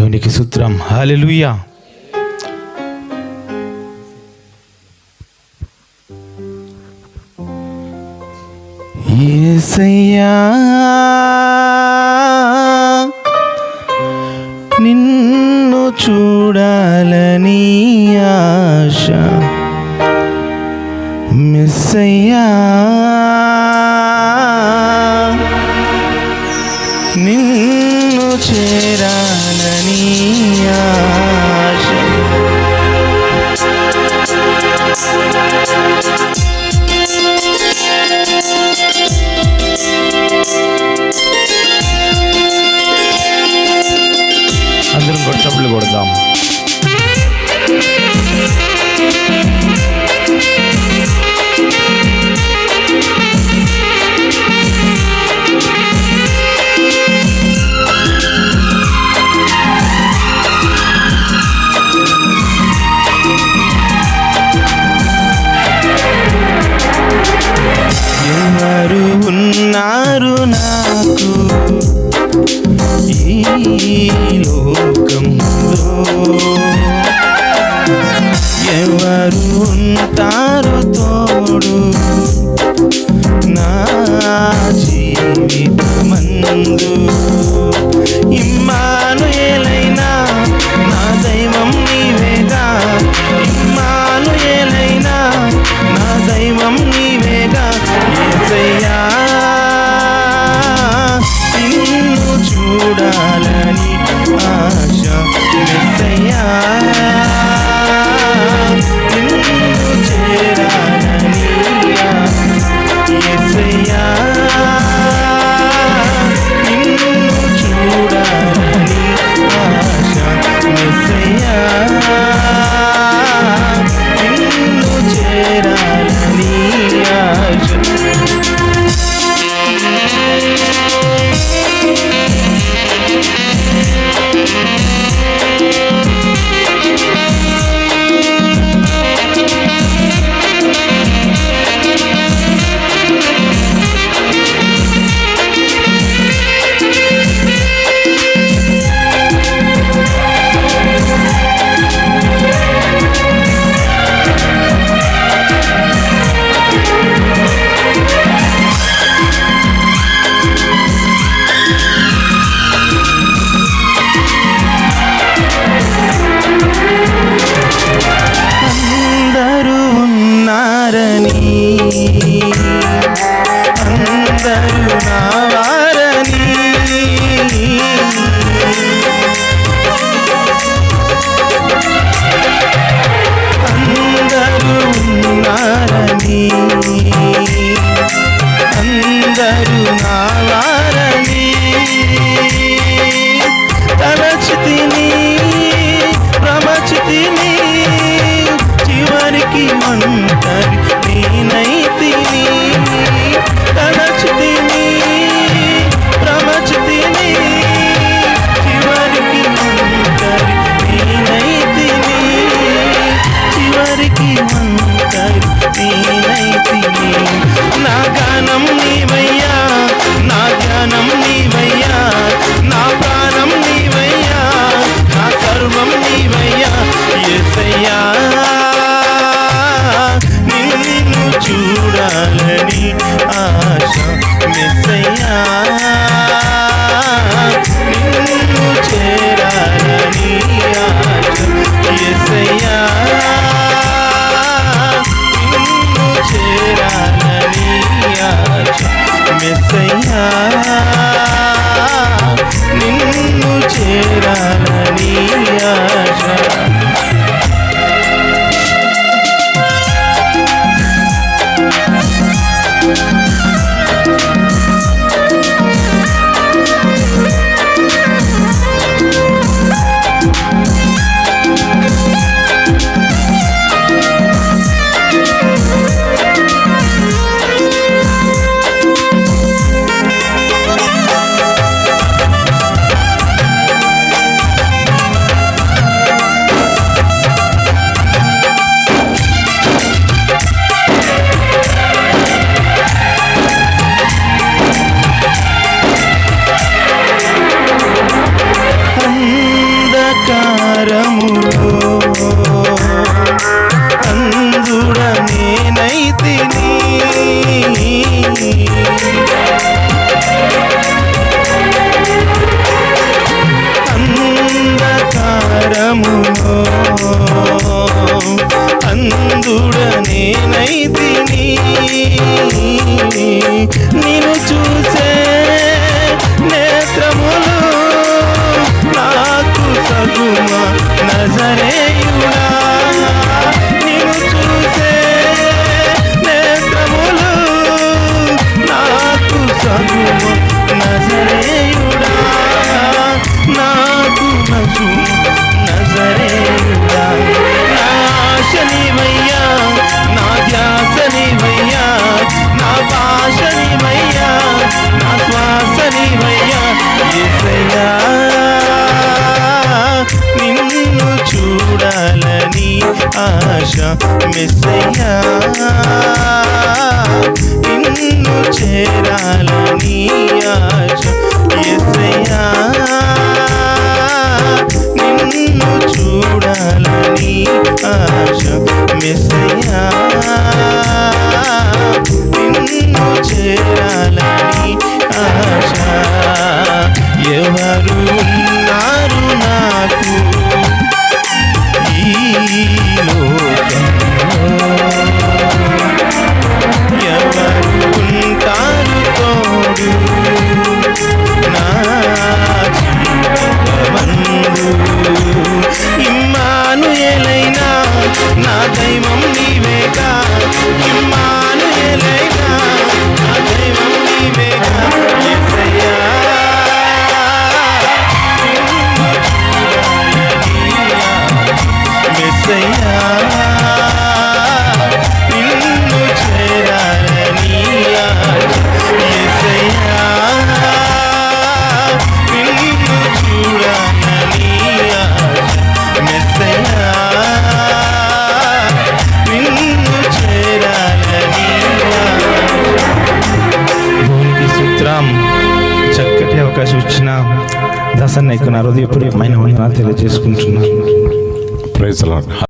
దేవునికి సూత్రం హాలెలుయా ఏసయ్యా నిన్ను చూడాలని ఆశ. మిస్సయ్యా నిన్ను చేరాలని ఆశ ఉన్నారు నాకు. ఈ లోకంలో ఎవరు ఉంటారు తోడు నా జీవితమందు. ధరణి చేరాలని దసన్నయ్యకు నా హృదయపూర్వకమైన వందనాలు తెలియజేసుకుంటున్నాను. Praise lord